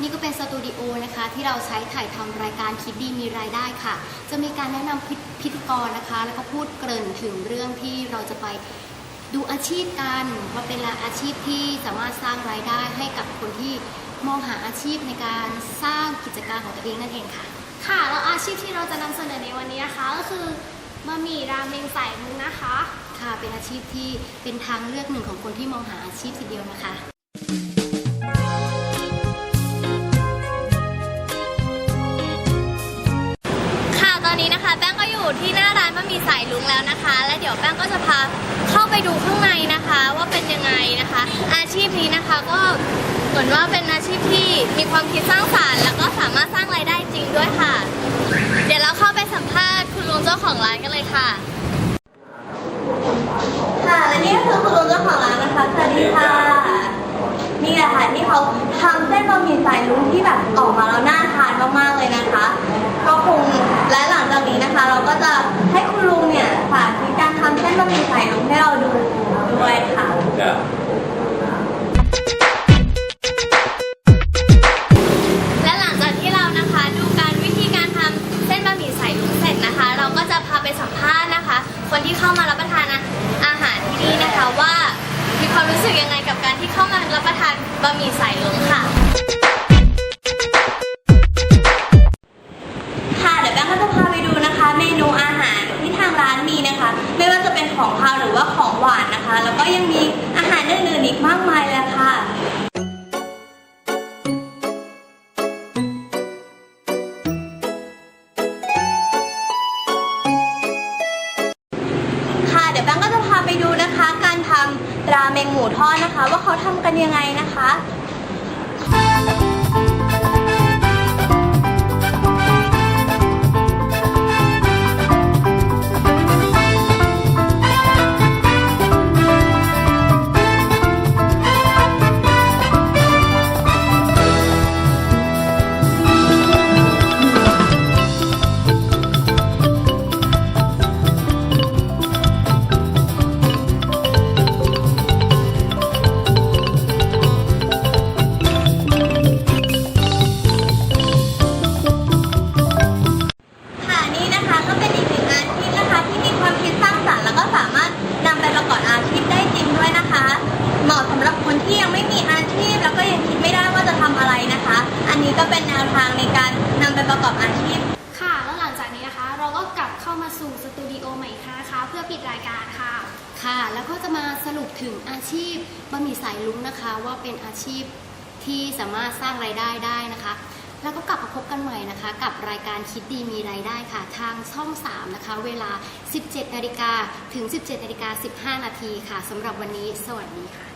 นี่ก็เป็นสตูดิโอนะคะที่เราใช้ถ่ายทำรายการคิดดีมีรายได้ค่ะ จะมีการแนะนำพิพิธีกรนะคะ แล้วก็พูดเกริ่นถึงเรื่องที่เราจะไปดูอาชีพกันว่าเป็นอาชีพที่สามารถสร้างรายได้ให้กับคนที่มองหาอาชีพในการสร้างกิจการของตัวเองนั่นเองค่ะ ค่ะแล้วอาชีพที่เราจะนำเสนอในวันนี้นะคะก็คือบะหมี่ราเมงสายมุ้งนะคะ ค่ะเป็นอาชีพที่เป็นทางเลือกหนึ่งของคนที่มองหาอาชีพทีเดียวนะคะ อนนี้นะคะ แป้งก็อยู่ที่หน้าร้านบะหมี่สายลุงแล้วนะคะ และเดี๋ยวแป้งก็จะพาเข้าไปดูข้างในนะคะ ว่าเป็นยังไงนะคะ อาชีพนี้นะคะก็เหมือนว่าเป็นอาชีพที่มีความคิดสร้างสรรค์แล้วก็สา เขาทำเส้นบะหมี่สายลุงที่แบบออกมาแล้วน่าทานมากๆเลยนะคะ ก็คงและหลังจากนี้นะคะ เราก็จะให้คุณลุงเนี่ยสาธิตการทำเส้นบะหมี่สายลุงให้เราดูด้วยค่ะและหลังจากที่เรานะคะดูการวิธีการทำเส้นบะหมี่สายลุงเสร็จนะคะ เราก็จะพาไปสัมภาษณ์นะคะ คนที่เข้ามารับประทานอาหารที่นี่นะคะว่ามีความรู้สึกยังไง ที่เข้ามารับประทานบะหมี่สายลุงค่ะ ค่ะเดี๋ยวแป้งก็จะพาไปดูนะคะ เมนูอาหารที่ทางร้านมีนะคะ ไม่ว่าจะเป็นของคาวหรือว่าของหวานนะคะ แล้วก็ยังมีอาหารอื่นๆอีกมากมายเลยค่ะค่ะเดี๋ยวแป้งก็จะพาไปดู ทำราเมงหมูทอดนะคะ ว่าเขาทำกันยังไงนะคะค่ะ ไปประกอบอาชีพค่ะ แล้วหลังจากนี้นะคะ เราก็กลับเข้ามาสู่สตูดิโอใหม่อีกครั้งนะคะเพื่อปิดรายการค่ะ ค่ะ แล้วก็จะมาสรุปถึงอาชีพบะหมี่สายลุงนะคะ ว่าเป็นอาชีพที่สามารถสร้างรายได้ได้นะคะ แล้วก็กลับมาพบกันใหม่นะคะ กับรายการคิดดีมีรายได้ค่ะ ทางช่อง 3 นะคะ เวลา 17นาฬิกาถึง 17นาฬิกา15นาทีค่ะสำหรับวันนี้ สวัสดีค่ะ